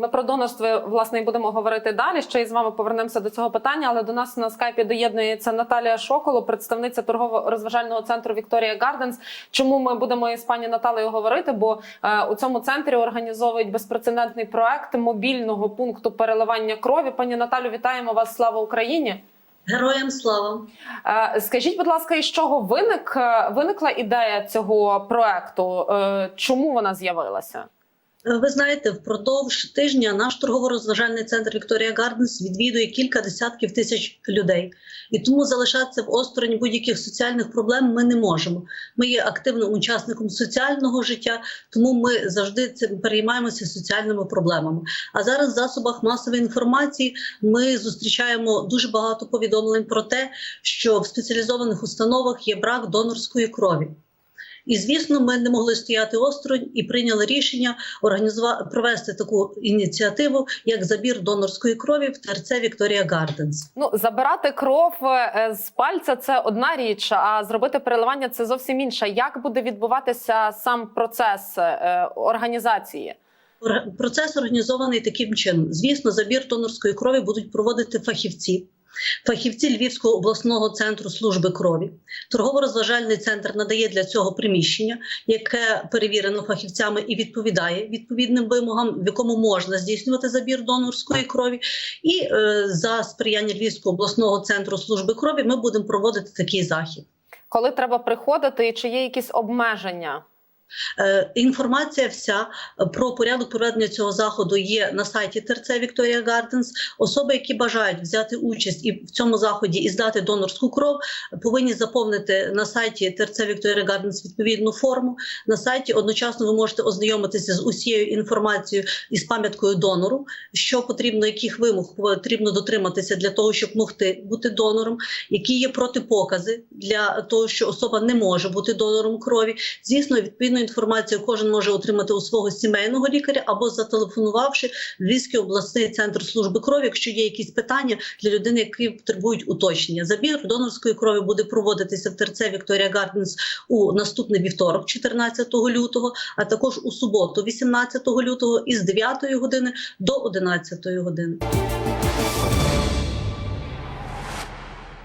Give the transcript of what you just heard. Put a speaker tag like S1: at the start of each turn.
S1: Ми про донорство власне і будемо говорити далі. Ще й з вами повернемося до цього питання. Але до нас на скайпі доєднується Наталія Шоколо, представниця торгово-розважального центру Вікторія Гарденс. Чому ми будемо із пані Наталею говорити? Бо е, у цьому центрі організовують безпрецедентний проект мобільного пункту переливання крові. Пані Наталю, вітаємо вас! Слава Україні!
S2: Героям слава!
S1: Е, Скажіть, будь ласка, із чого виник е, виникла ідея цього проекту? Е, Чому вона з'явилася?
S2: Е, Ви знаєте, впродовж тижня наш торгово-розважальний центр Вікторія Гарденс відвідує кілька десятків тисяч людей, і тому залишатися в осторонь будь-яких соціальних проблем ми не можемо. Ми є активним учасником соціального життя, тому ми завжди цим переймаємося соціальними проблемами. А зараз в засобах масової інформації ми зустрічаємо дуже багато повідомлень про те, що в спеціалізованих установах є брак донорської крові. І звісно, ми не могли стояти осторонь і прийняли рішення провести таку ініціативу, як забір донорської крові в ТРЦ Вікторія Гарденс.
S1: Ну, забирати кров е, з пальця це одна річ, а зробити переливання це зовсім інша. Як буде відбуватися сам процес е, організації?
S2: Процес організований таким чином. Звісно, забір донорської крові будуть проводити фахівці. Фахівці Львівського обласного центру служби крові. Торгово-розважальний центр надає для цього приміщення, яке перевірено фахівцями і відповідає відповідним вимогам, в якому можна здійснювати забір донорської крові. І е, за сприяння Львівського обласного центру служби крові ми будемо проводити такий захід.
S1: Коли треба приходити, чи є якісь обмеження?
S2: Е, Інформація вся е, про порядок проведення цього заходу є на сайті ТРЦ Вікторія Гарденс. Особи, які бажають взяти участь і в цьому заході і здати донорську кров, повинні заповнити на сайті ТРЦ Вікторія Гарденс відповідну форму. На сайті одночасно ви можете ознайомитися з усією інформацією із пам'яткою донору, що потрібно, яких вимог потрібно дотриматися для того, щоб могти бути донором, які є протипокази для того, що особа не може бути донором крові. Звісно, відповідну інформацію кожен може отримати у свого сімейного лікаря або зателефонувавши в Львівський обласний центр служби крові, якщо є якісь питання для людини, які потребують уточнення. Забір донорської крові буде проводитися в ТРЦ Вікторія Гарденс у наступний вівторок, 14 лютого, а також у суботу, 18 лютого, із 9 години до 11 години.